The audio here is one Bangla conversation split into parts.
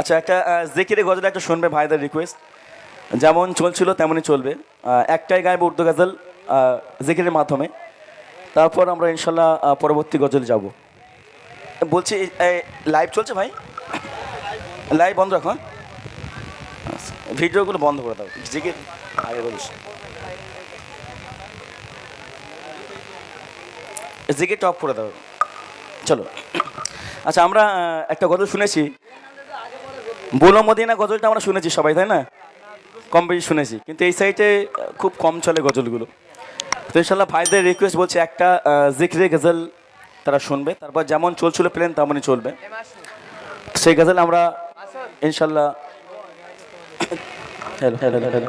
আচ্ছা একটা জেকিরে গজল একটা শুনবে ভাইদের রিকোয়েস্ট যেমন চলছিল তেমনই চলবে। একটাই গাইব উর্দু গজল জিকিরের মাধ্যমে। তারপর আমরা ইনশাল্লাহ পরবর্তী গজল যাব। বলছি লাইভ চলছে ভাই? লাইভ বন্ধ রাখো হ্যাঁ? ভিডিওগুলো বন্ধ করে দাও। জিকির, আগে বলিস। জিকির টপ করে দাও। চলো। আচ্ছা আমরা একটা গজল শুনেছি। বলো মদিনা গজলটা আমরা শুনেছি সবাই তাই না কম বেশি শুনেছি কিন্তু এই সাইডে খুব কম চলে গজলগুলো তো ইনশাল্লাহ ভাইদের রিকোয়েস্ট বলছে একটা জিক্রে গজল তারা শুনবে তারপর যেমন চলছিল প্লেন তেমনই চলবে সেই গজল আমরা ইনশাল্লাহ হ্যালো হ্যালো হ্যালো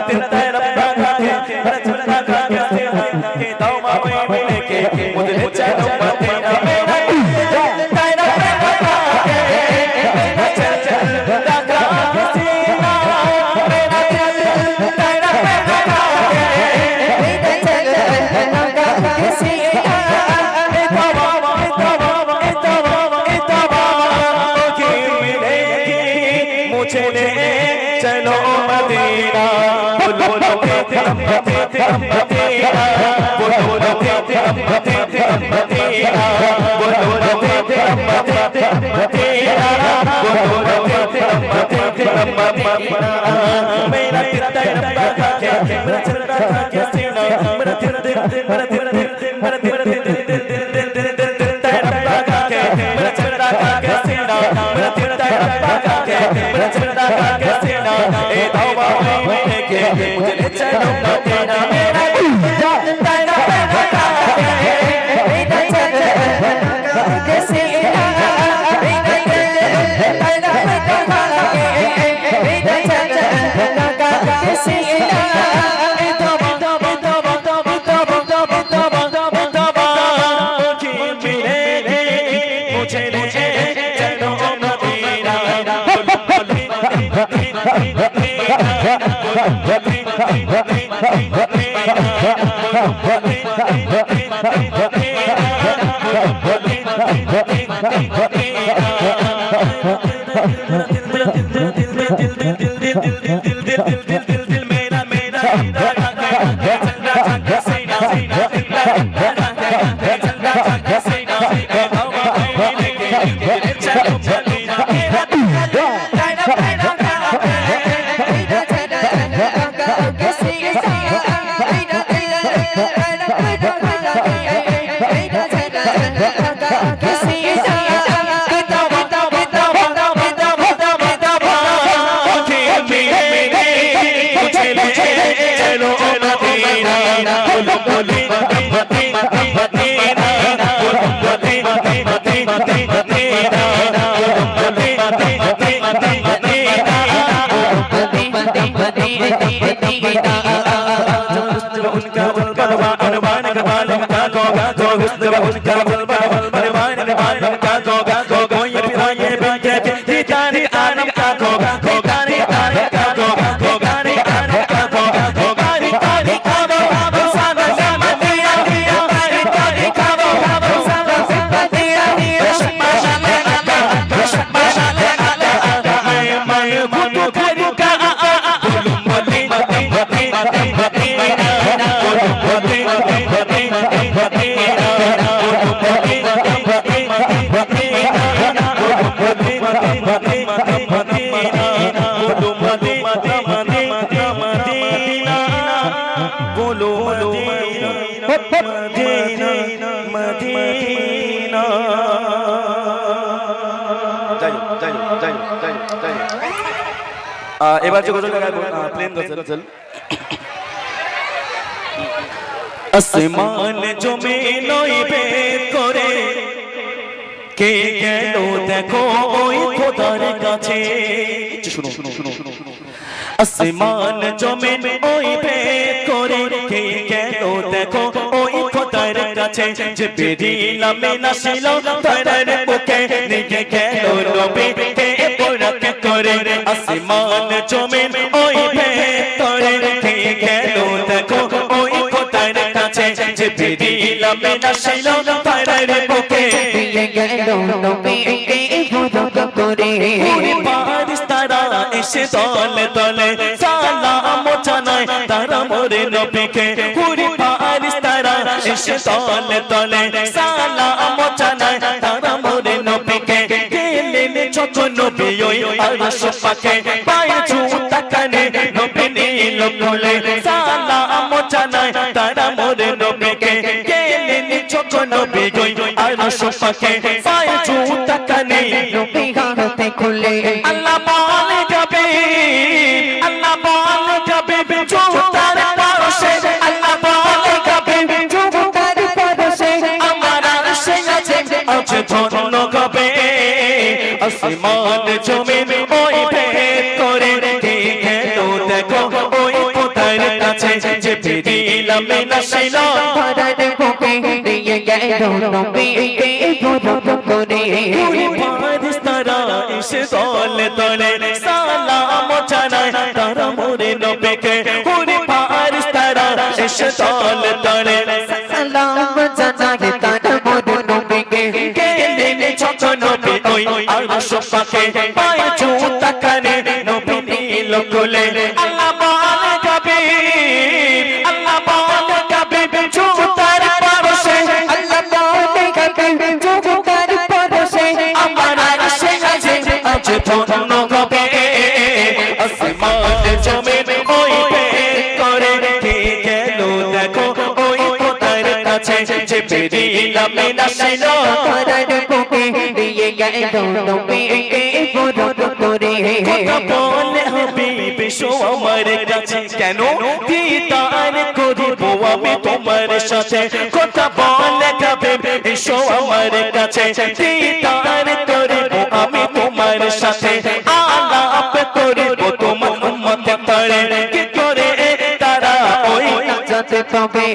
রাখতেন তাই मेरा तिरदा रब्बा का मेरा चलता का कैसे ना मेरा तिरदा मेरा तिरदा मुझे ले चलो मदीना मेरा Dil dil dil dil dil dil dil dil dil dil Double. Medina. যাই যাই যাই যাই যাই এবার যে গজলটা গাইবো প্লেন গজল। আসমান জমিন নই বেদ করে। কে গেল দেখো ওই খোদার কাছে। শুনো শুনো শুনো আসমান জমিন ওই কাছে যে বেরিলাম না ছিল তারার বুকে নিয়ে গেল নবী কে করে। আসমান জমিন ওই করে কে গেল দেখো, ওই খোদার কাছে। যে বেরিলাম না ছিল তারার বুকে দিয়ে গেল নবীকে ভরত করে। পারিস তারা এসে দলে দলে সালাম জানায় তারা মোরে নবীকে। দলে দলে সালাম জানায় তারা মোরে নবীকে। গেলেন ছোট নবী ওই আরশ পাকে। পায়ে জুতা কানে নবী নীল কোলে। সালাম জানায় তারা মোরে নবীকে। গেলেন ছোট নবী ওই আরশ পাকে। পায়ে জুতা কানে নবী হাতে খুলে। আল্লাহ আসমান জমিন ওই ভেদ করে কে গেল। দেখো, ওই কোথার কাছে যে বেরিলাম না ছিল ধরার বুকে। দিয়ে গেল নবীকে ভরত করে। তারা এসে দলে দলে সালাম জানায়, তারা মোরে নবীকে। হুরি পারিস তারা এসে দলে দলে আরশ পাকে পায়ে জুতা কানে, নবী নীল কোলে। আল্লাহ বলে যাবে, আল্লাহ বলে যাবে জুতার পারসে। আল্লাহ বলে গেবে চৌকার পরশে আমার আরশে আছে আছে ধন্য কবে আসমান জমিন ওই করে কে গেল, দেখো ওই কোথার কাছে। যে বেরিলাম না ছিল ধরার আমার কাছে। কেন? দিদার করিব আমি তোমার সাথে। কথা বলে যাবে এসো আমার কাছে। দিদার করিব আমি তোমার সাথে। আলাপ করিব তোমার উম্মত তরে কি করে? তারা ওই যাতে পাবে।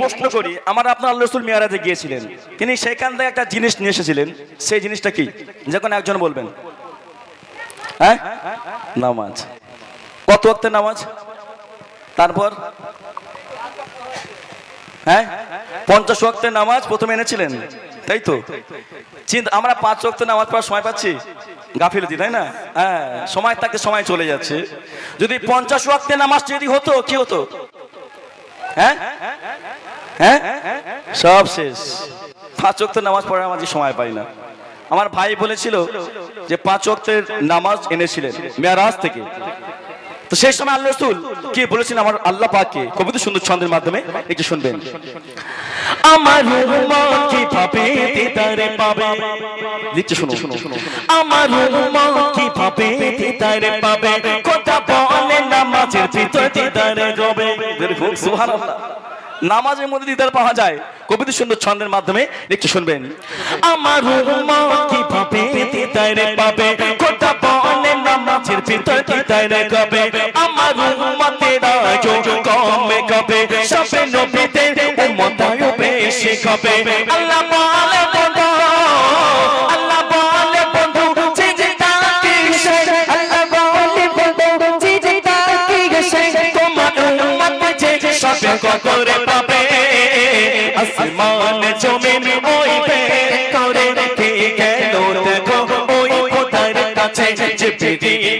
প্রশ্ন করি। আমার আপনার আল্লাহ রসুল মেয়ারাজে গিয়েছিলেন। তিনি সেখান থেকে একটা জিনিস নিয়ে এসেছিলেন। সেই জিনিসটা কি? যখন একজন বলবেন হ্যাঁ? নামাজ। কত ওয়াক্তের নামাজ? তারপর? হ্যাঁ? পঞ্চাশ ওয়াক্তের নামাজ প্রথমে এনেছিলেন। তাই তো? চিন্তা আমরা পাঁচ ওয়াক্তের নামাজ পড়ার সময় পাচ্ছি? গাফিলতি, তাই না? হ্যাঁ সময় তাকে সময় চলে যাচ্ছে। যদি পঞ্চাশ ওয়াক্তে নামাজ যদি হতো, কি হতো? হ্যাঁ? হ্যাঁ? সব শেষ। পাঁচ ওয়াক্ত নামাজ পড়ার আমার সময় পাই না। আমার ভাই বলেছিল যে পাঁচ ওয়াক্তের নামাজ এনেছিলেন মেয়ারাজ থেকে। তো সেই সময় আল্লাহ রসুল কি বলেছেন আমার আল্লাহ পাককে? কবিতা সুন্দর ছন্দের মাধ্যমে একটু শুনবেন। আমার কীভাবে দিদারে পাবে? শুনো আমার কীভাবে দিদারে পাবে? কথা বলে নামাজের ভিতর দিদারে রবে। সুবহানাল্লাহ। নামাজের মধ্যে দিদার পাওয়া যায়। কবিতা সুন্দর ছন্দের মাধ্যমে একটু শুনবেন। আমার কীভাবে দিদারে পাবে? কথা নামাজের ভিতর দিদারে কবে? আমার উম্মতেরা যোগ কমে কবে? সবে নবীদের উম্মতায় বেশি কবে? আল্লাহ বলে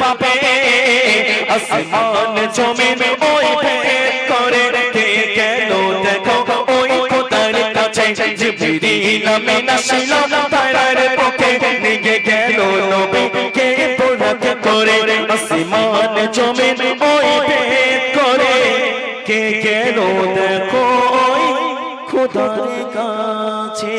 পাবে আসমান জমিন ওই ভেদ করে কে গেল। দেখো ওই খোদার কাছে জিবরিল আমিন আসিল, তারার পক্ষে নিয়ে গেল নবী কে পড়াক করে। আসমান জমিন ওই করে কে গেল। দেখো ওই খোদার কাছে